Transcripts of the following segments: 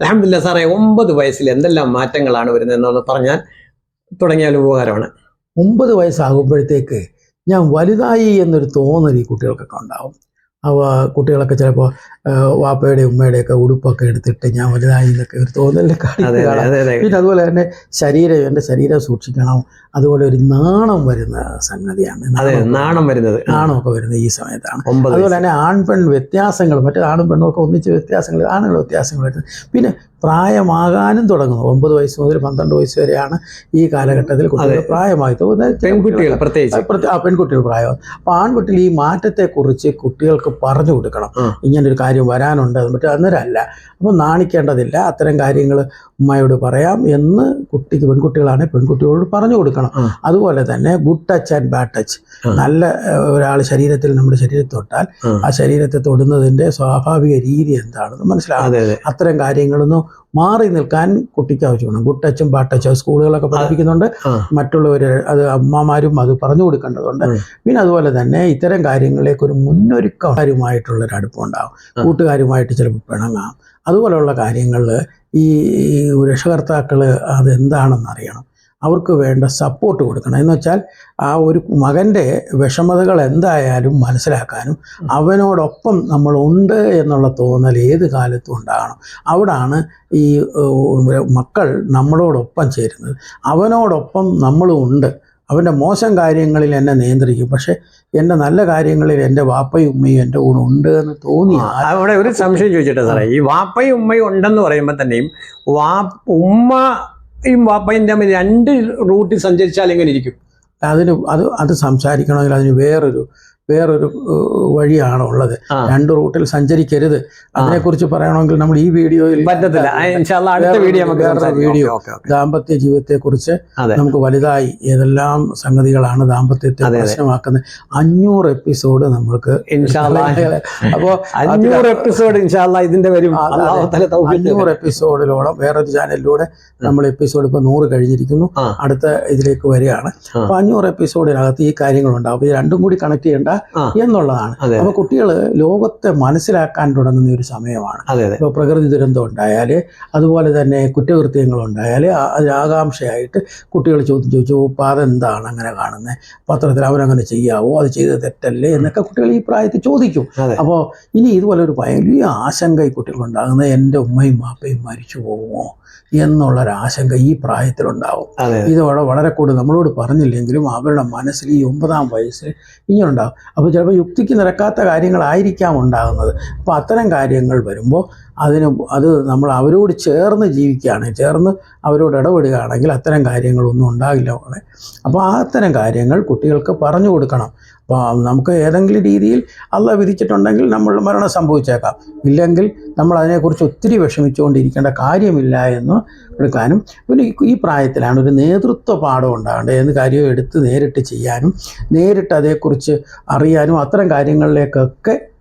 അലഹമില്ല സാറേ ഒമ്പത് വയസ്സിൽ എന്തെല്ലാം മാറ്റങ്ങളാണ് വരുന്നതെന്നൊന്ന് പറഞ്ഞാൽ തുടങ്ങിയാൽ ഉപകാരമാണ്. ഒമ്പത് വയസ്സാകുമ്പോഴത്തേക്ക് ഞാൻ വലുതായി എന്നൊരു തോന്നൽ ഈ കുട്ടികൾക്കൊക്കെ ഉണ്ടാവും. അവ കുട്ടികളൊക്കെ ചിലപ്പോ വാപ്പയുടെ ഉമ്മയുടെയൊക്കെ ഉടുപ്പൊക്കെ എടുത്തിട്ട് ഞാൻ വലുതായി എന്നൊക്കെ ഒരു തോന്നലിൽ അതെ അതെ കാണാം. അതെ അതെ. പിന്നെ അതുപോലെ തന്നെ ശരീരം എന്റെ ശരീരം സൂക്ഷിക്കണം. അതുപോലെ ഒരു നാണം വരുന്ന സംഗതിയാണ്. നാണം വരുന്നത്. നാണമൊക്കെ വരുന്നത് ഈ സമയത്താണ്. അതുപോലെ തന്നെ ആൺ പെൺ വ്യത്യാസങ്ങൾ മറ്റേ ആണും പെണ്ണും ഒക്കെ ഒന്നിച്ച് വ്യത്യാസങ്ങൾ ആണുങ്ങൾ വ്യത്യാസങ്ങൾ വരുന്നത്. പിന്നെ പ്രായമാകാനും തുടങ്ങുന്നു. ഒമ്പത് വയസ്സ് മുതൽ പന്ത്രണ്ട് വയസ്സ് വരെയാണ് ഈ കാലഘട്ടത്തിൽ കുട്ടികൾ പ്രായമായി പെൺകുട്ടികൾ പ്രത്യേകിച്ച്. ആ പെൺകുട്ടികൾ പ്രായമാകും അപ്പോൾ ആൺകുട്ടികൾ ഈ മാറ്റത്തെക്കുറിച്ച് കുട്ടികൾക്ക് പറഞ്ഞു കൊടുക്കണം. ഇങ്ങനെ ഇങ്ങനൊരു കാര്യം വരാനുണ്ട്. മറ്റേ അന്നേരമല്ല. അപ്പം അപ്പോൾ നാണിക്കേണ്ടതില്ല. അത്തരം കാര്യങ്ങൾ ഉമ്മയോട് പറയാം എന്ന് കുട്ടിക്ക് പെൺകുട്ടികളാണെങ്കിൽ പെൺകുട്ടികളോട് പറഞ്ഞു കൊടുക്കണം. അതുപോലെ തന്നെ good touch and bad touch നല്ല ഒരാൾ ശരീരത്തിൽ നമ്മുടെ ശരീരത്തിൽ തൊട്ടാൽ ആ. ശരീരത്തെ തൊടുന്നതിന്റെ സ്വാഭാവിക രീതി എന്താണെന്ന് മനസ്സിലാകും അതെ അതെ. അത്തരം കാര്യങ്ങളൊന്നും മാറി നിൽക്കാൻ കുട്ടിക്ക് ആവശ്യമാണ്. ഗുഡ് ടച്ചും ബാഡ് ടച്ചും സ്കൂളുകളൊക്കെ പഠിപ്പിക്കുന്നുണ്ട്. മറ്റുള്ളവർ അത് അമ്മമാരും അത് പറഞ്ഞു കൊടുക്കേണ്ടതുണ്ട്. പിന്നെ അതുപോലെ തന്നെ ഇത്തരം കാര്യങ്ങളിലേക്ക് ഒരു മുന്നൊരുക്കാരുമായിട്ടുള്ള ഒരു അടുപ്പം ഉണ്ടാകും കൂട്ടുകാരുമായിട്ട് ചിലപ്പോൾ പിണങ്ങാം. അതുപോലെയുള്ള കാര്യങ്ങളിൽ ഈ രക്ഷകർത്താക്കൾ അതെന്താണെന്ന് അറിയണം. അവർക്ക് വേണ്ട സപ്പോർട്ട് കൊടുക്കണം. എന്ന് വെച്ചാൽ ആ ഒരു മകന്റെ വിഷമതകൾ എന്തായാലും മനസ്സിലാക്കാനും അവനോടൊപ്പം നമ്മൾ ഉണ്ട് എന്നുള്ള തോന്നൽ ഏത് കാലത്തും ഉണ്ടാകണം. അവിടാണ് ഈ മക്കൾ നമ്മളോടൊപ്പം ചേരുന്നത്. അവനോടൊപ്പം നമ്മളും ഉണ്ട്. അവന്റെ മോശം കാര്യങ്ങളിൽ എന്നെ നിയന്ത്രിക്കും. പക്ഷേ എന്റെ നല്ല കാര്യങ്ങളിൽ എന്റെ വാപ്പയും ഉമ്മയും എന്റെ കൂടെ ഉണ്ട് എന്ന് തോന്നി അവിടെ ഒരു സംശയം ചോദിച്ചിട്ട് സാറേ ഈ വാപ്പയും ഉമ്മയും ഉണ്ടെന്ന് പറയുമ്പോൾ തന്നെയും വാ ഉമ്മയും വാപ്പയും തമ്മിൽ രണ്ട് റൂട്ടിൽ സഞ്ചരിച്ചാൽ എങ്ങനെ ഇരിക്കും? അതിന് അത് അത് സംസാരിക്കണമെങ്കിൽ അതിന് വേറൊരു വേറൊരു വഴിയാണ് ഉള്ളത്. രണ്ട് റൂട്ടിൽ സഞ്ചരിക്കരുത്. അതിനെക്കുറിച്ച് പറയണമെങ്കിൽ നമ്മൾ ഈ വീഡിയോയിൽ പറ്റത്തില്ല. വീഡിയോ. ദാമ്പത്യ ജീവിതത്തെക്കുറിച്ച് കുറിച്ച് നമുക്ക് വലുതായി ഏതെല്ലാം സംഗതികളാണ് ദാമ്പത്യത്തെ. പ്രശ്നമാക്കുന്നത്. അഞ്ഞൂറ് എപ്പിസോഡ് നമ്മൾക്ക് അപ്പോ അപ്പോൾ അഞ്ഞൂറ് എപ്പിസോഡ് ഇതിന്റെ വരും. അഞ്ഞൂറ് എപ്പിസോഡിലോളം വേറൊരു ചാനലിലൂടെ നമ്മൾ എപ്പിസോഡ് ഇപ്പോൾ നൂറ് കഴിഞ്ഞിരിക്കുന്നു. അടുത്ത ഇതിലേക്ക് വരികയാണ്. അപ്പൊ അപ്പോൾ അഞ്ഞൂറ് എപ്പിസോഡിനകത്ത് ഈ കാര്യങ്ങളുണ്ടാവും. ഇത് രണ്ടും കൂടി കണക്ട് ചെയ്യേണ്ട. എന്നുള്ളതാണ്. അപ്പൊ കുട്ടികൾ ലോകത്തെ മനസ്സിലാക്കാൻ തുടങ്ങുന്ന ഒരു സമയമാണ്. ഇപ്പോൾ പ്രകൃതി ദുരന്തം ഉണ്ടായാൽ അതുപോലെ തന്നെ കുറ്റകൃത്യങ്ങൾ ഉണ്ടായാൽ ആകാംക്ഷയായിട്ട് കുട്ടികൾ ചോദ്യം ചോദിച്ചു പാത എന്താണ് അങ്ങനെ കാണുന്നത് പത്രത്തിൽ അവരങ്ങനെ ചെയ്യാവോ? അത് ചെയ്ത് തെറ്റല്ലേ? എന്നൊക്കെ കുട്ടികൾ ഈ പ്രായത്തിൽ ചോദിക്കും. അപ്പോ അപ്പോൾ ഇനി ഇതുപോലെ ഒരു വലിയ ആശങ്ക ഈ കുട്ടികളുണ്ടാകുന്നത് എന്റെ ഉമ്മയും ബാപ്പയും മരിച്ചു പോകുമോ എന്നുള്ളൊരു ആശങ്ക ഈ പ്രായത്തിലുണ്ടാവും. ഇത് വളരെ കൂടുതൽ നമ്മളോട് പറഞ്ഞില്ലെങ്കിലും അവരുടെ മനസ്സിൽ ഈ ഒമ്പതാം വയസ്സിൽ ഇങ്ങനെ ഉണ്ടാകും അപ്പോൾ ചിലപ്പോൾ യുക്തിക്ക് നിരക്കാത്ത കാര്യങ്ങളായിരിക്കാം ഉണ്ടാകുന്നത്. അപ്പോൾ അത്തരം കാര്യങ്ങൾ വരുമ്പോൾ അതിന് അത് നമ്മൾ അവരോട് ചേർന്ന് ജീവിക്കുകയാണ്. ചേർന്ന് അവരോട് ഇടപെടുകയാണെങ്കിൽ അത്തരം കാര്യങ്ങളൊന്നും ഉണ്ടാകില്ല മോളെ. അപ്പോൾ ആ അത്തരം കാര്യങ്ങൾ കുട്ടികൾക്ക് പറഞ്ഞു കൊടുക്കണം. അപ്പോൾ നമുക്ക് ഏതെങ്കിലും രീതിയിൽ അല്ല വിധിച്ചിട്ടുണ്ടെങ്കിൽ നമ്മൾ മരണം സംഭവിച്ചേക്കാം. ഇല്ലെങ്കിൽ നമ്മൾ അതിനെക്കുറിച്ച് ഒത്തിരി വിഷമിച്ചുകൊണ്ടിരിക്കേണ്ട കാര്യമില്ല എന്ന് എടുക്കാനും പിന്നെ ഈ- പ്രായത്തിലാണ് ഒരു നേതൃത്വ പാഠം ഉണ്ടാകേണ്ടത്. ഏത് കാര്യവും എടുത്ത് നേരിട്ട് ചെയ്യാനും നേരിട്ട് അതേക്കുറിച്ച് അറിയാനും അത്തരം കാര്യങ്ങളിലേക്കൊക്കെ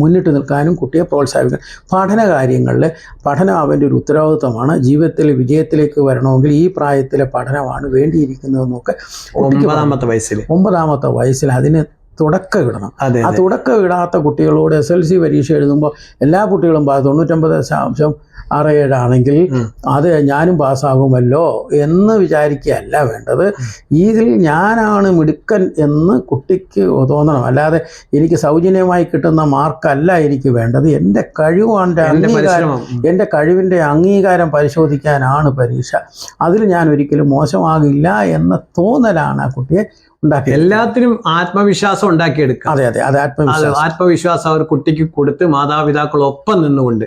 മുന്നിട്ട് നിൽക്കാനും കുട്ടിയെ പ്രോത്സാഹിപ്പിക്കാൻ. പഠന കാര്യങ്ങളിൽ പഠനം അവന്റെ ഒരു ഉത്തരവാദിത്വമാണ്. ജീവിതത്തിൽ വിജയത്തിലേക്ക് വരണമെങ്കിൽ ഈ പ്രായത്തിലെ പഠനമാണ് വേണ്ടിയിരിക്കുന്നതെന്നൊക്കെ ഒമ്പതാമത്തെ വയസ്സിൽ ഒമ്പതാമത്തെ വയസ്സിൽ അതിന് തുടക്കം ഇടണം ആ തുടക്കം ഇടാത്ത കുട്ടികളോട് എസ് എൽ സി പരീക്ഷ എഴുതുമ്പോൾ എല്ലാ കുട്ടികളും തൊണ്ണൂറ്റൊമ്പത് ദശാംശം ആറ് ഏഴാണെങ്കിൽ. അത് ഞാനും പാസ്സാകുമല്ലോ എന്ന് വിചാരിക്കുകയല്ല വേണ്ടത്. ഇതിൽ ഞാനാണ് മിടുക്കൻ എന്ന് കുട്ടിക്ക് തോന്നണം. അല്ലാതെ എനിക്ക് സൗജന്യമായി കിട്ടുന്ന മാർക്കല്ല എനിക്ക് വേണ്ടത്. എന്റെ കഴിവാണ് എന്റെ അംഗീകാരം എന്റെ കഴിവിന്റെ അംഗീകാരം പരിശോധിക്കാനാണ് പരീക്ഷ. അതിൽ ഞാൻ ഒരിക്കലും മോശമാകില്ല എന്ന തോന്നലാണ് ആ കുട്ടിയെ ഉണ്ടാക്കിയത് എല്ലാത്തിനും ആത്മവിശ്വാസം ഉണ്ടാക്കിയെടുക്കുക. അതെ അതെ. അത് ആത്മവിശ്വാസം. ആത്മവിശ്വാസം അവർ കുട്ടിക്ക് കൊടുത്ത് മാതാപിതാക്കളൊപ്പം നിന്നുകൊണ്ട്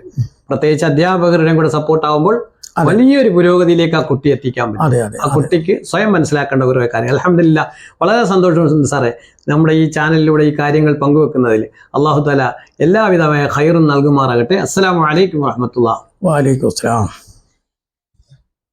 പ്രത്യേകിച്ച് അധ്യാപകരുടെയും കൂടെ സപ്പോർട്ട് ആകുമ്പോൾ വലിയൊരു പുരോഗതിയിലേക്ക് ആ കുട്ടി എത്തിക്കാൻ പറ്റും. ആ കുട്ടിക്ക് സ്വയം മനസ്സിലാക്കേണ്ട കുറേ കാര്യങ്ങൾ അലഹമില്ല വളരെ സന്തോഷമുണ്ട് സാറേ. നമ്മുടെ ഈ ചാനലിലൂടെ ഈ കാര്യങ്ങൾ പങ്കുവെക്കുന്നതിൽ അള്ളാഹു താല എല്ലാവിധമായ ഹൈറും നൽകുമാറാകട്ടെ. അസ്സലാമു അലൈക്കും വാഹമത്തുള്ള വാലൈക്കും അസ്സലാം.